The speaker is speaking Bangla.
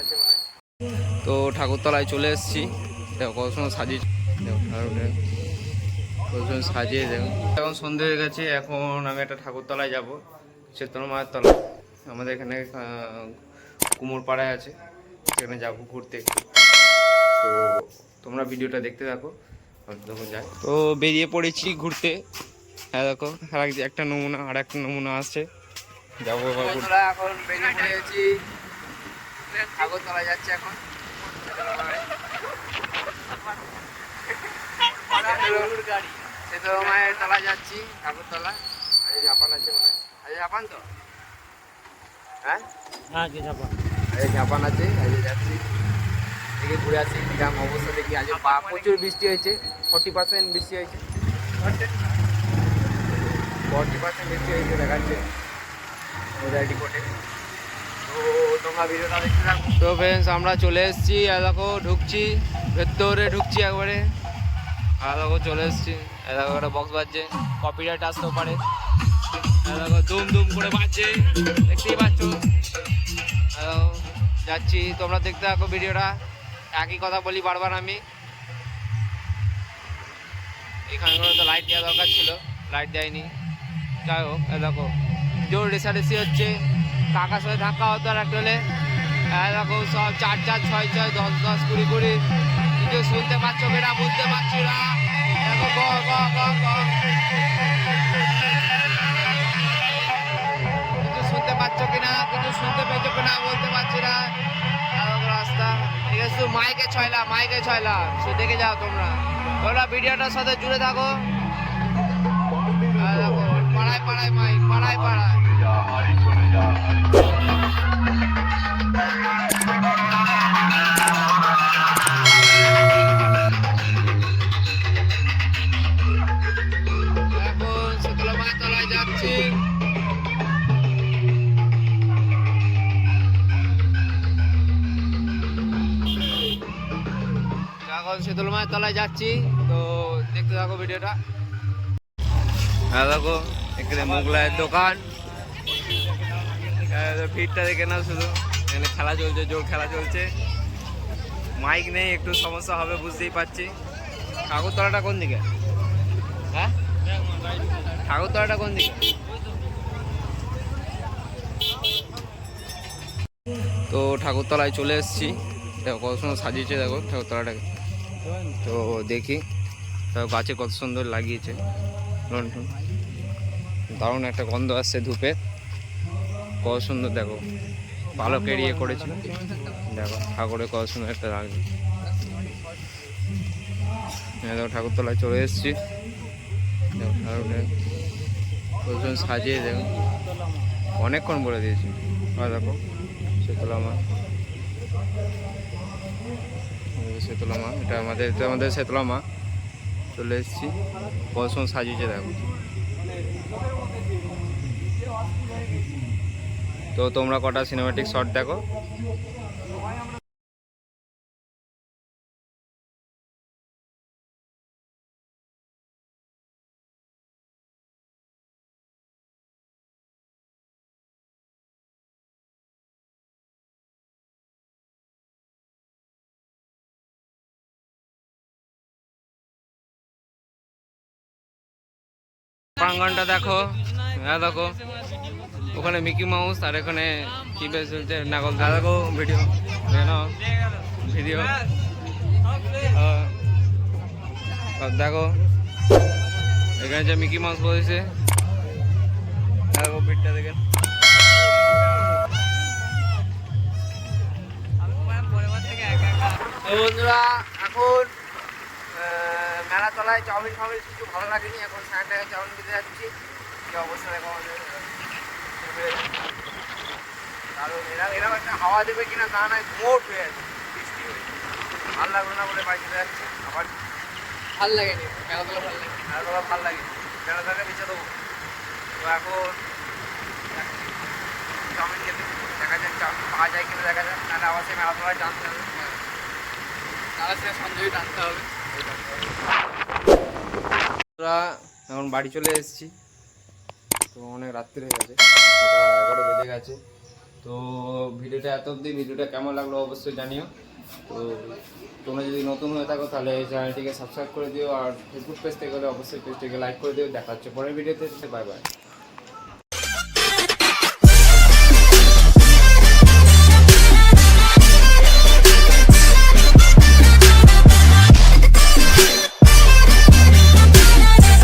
আছে তো ঠাকুরতলায় চলে এসেছি। দেখো কত সময় সাজিয়ে দেখো কত সময় সাজিয়ে দেখো। এখন সন্ধে হয়ে গেছে এখন আমি একটা ঠাকুরতলায় যাব। শীতল মায়ের তলা আমাদের এখানে আহ, কুমোরপাড়ায় আছে। সেখানে যাব ঘুরতে তো তোমরা ভিডিওটা দেখতে থাকো তখন যাই। তো বেরিয়ে পড়েছি ঘুরতে। হ্যাঁ দেখো একটা নমুনা আর একটা নমুনা আসছে। যাব এখন বেরিয়ে পড়েছি ঠাকুরতলা যাচ্ছে এখন। শীতল মায়ের তলা যাচ্ছি ঠাকুরতলা আজ ঝাপান আছে মনে হয়। আজ ঝাপান তো? হ্যাঁ? হ্যাঁ কি যাব আজ ঝাপান আছে আজ যাচ্ছি। দেখে ঘুরে আসি গ্রাম অবস্থা দেখি। আজ প্রচুর বৃষ্টি হয়েছে ফর্টি পার্সেন্ট বৃষ্টি হয়েছে। ফর্টি পার্সেন্ট বৃষ্টি হয়েছে দেখাচ্ছে। তো ফ্রেন্ডস আমরা চলে এসেছি। দেখো, ঢুকছি। ভেতরে ঢুকছি একবারে। দেখো, চলে এসেছি। দেখো, একটা বক্স বাজছে। কপিরাইট আসতেও পারে। দেখো, দুম দুম করে বাজছে। দেখতেই পাচ্ছ। যাচ্ছি। তোমরা দেখতে থাকো ভিডিওটা। একই কথা বলি বারবার আমি। এখানে তো লাইট দেওয়া দরকার ছিল। লাইট দেয়নি। যাই হোক দেখো। জোর রেসারেসি হচ্ছে। কাকার সাথে ধাক্কা হতো আর একটা হলে। এই দেখো, সব চার চার, ছয় ছয়, দশ দশ, কুড়ি কুড়ি। কিছু শুনতে পাচ্ছ কিনা, বুঝতে পারছি না। শুনতে কিনা শুনতে বলতে রাস্তা। ঠিক আছে, শুধু মাইকে ছয়লা ছয়লা সে দেখে যাও তোমরা। তোমরা ভিডিওটার সাথে জুড়ে থাকো। দেখো। পাড়ায় পাড়ায় মাইক পাড়ায় পাড়ায়। এখন শীতলা মায়ের তলায় যাচ্ছি। এখন শীতল মায়ের তলায় যাচ্ছি, তো দেখতে থাকো ভিডিওটা। হ্যাঁ দেখো। এখানে মোগলাইয়ের দোকান। ভিড়টা দেখে না শুধু। এখানে খেলা চলছে, জোর খেলা চলছে। মাইক নেই, একটু সমস্যা হবে, বুঝতেই পারছি। ঠাকুরতলাটা কোন দিকে? হ্যাঁ? ঠাকুরতলাটা কোন দিকে? তো ঠাকুরতলায় চলে এসেছি। দেখো কত সুন্দর সাজিয়েছে, দেখো ঠাকুরতলাটাকে তো দেখি গাছে কত সুন্দর লাগিয়েছে। লন্ঠন। দারুণ একটা গন্ধ আসছে ধূপে। কত সুন্দর, দেখো। পালক এড়িয়ে করেছিল। দেখো, ঠাকুরে কত সুন্দর একটা লাগছে হ্যাঁ দেখো, ঠাকুরতলায় চলে এসেছি। দেখো কত সুন্দর সাজিয়ে দেখো। অনেকক্ষণ বলে দিয়েছি। আর দেখো, শীতলা মা। শীতলা মা, এটা আমাদের এটা আমাদের শীতলা মা। চলে এসেছি। কত সাজিয়েছে দেখো। তো তোমরা কটা সিনেমাটিক শট দেখো? প্রাঙ্গনটা দেখো। হ্যাঁ দেখো। ওখানে মিকি মাউস আর এখানে কি বেশ চলছে? নাগল হ্যাঁ দেখো ভিডিও। ভিডিও। দেখো এখানে যে মিকি মাউস বসেছে। হ্যাঁ দেখো ভিড়টা দেখেন। বন্ধুরা এখন মেলাতলায় চাউমিন ফাউমিন কিছু ভালো লাগেনি এখন ষাট টাকা চাউমিন খেতে যাচ্ছি। কি অবস্থা দেখো আমাদের? কারণ এরা এরকম একটা হাওয়া দেবে কিনা তা নয় মোট হয়ে আছে বৃষ্টি হয়ে ভালো লাগল না বলে বাড়ি চলে যাচ্ছে আবার ভালো লাগেনি মেলাতলা ভালো লাগে মেলাতলা ভালো লাগে মেলাতলাকে বেঁচে দেবো। তো এখন চাউমিন খেতে দেখা যাক চাউমিন পাওয়া যায় কিনা দেখা যাক নাহলে আবার সেই মেলাতলায় জানতে হবে। তাহলে সে সঞ্জয় টানতে হবে। আমরা এখন বাড়ি চলে এসেছি। তো অনেক রাত্রি হয়ে গেছে। এগারো বেজে গেছে। তো ভিডিওটা এত অবধি, ভিডিওটা কেমন লাগল অবশ্যই জানিও। তো তোমরা যদি নতুন হয়ে থাকো, তাহলে এই চ্যানেলটিকে সাবস্ক্রাইব করে দিও। আর ফেসবুক পেজ থেকে হলে অবশ্যই পেজটিকে লাইক করে দিও। দেখা হচ্ছে পরের ভিডিওতে। Bye bye.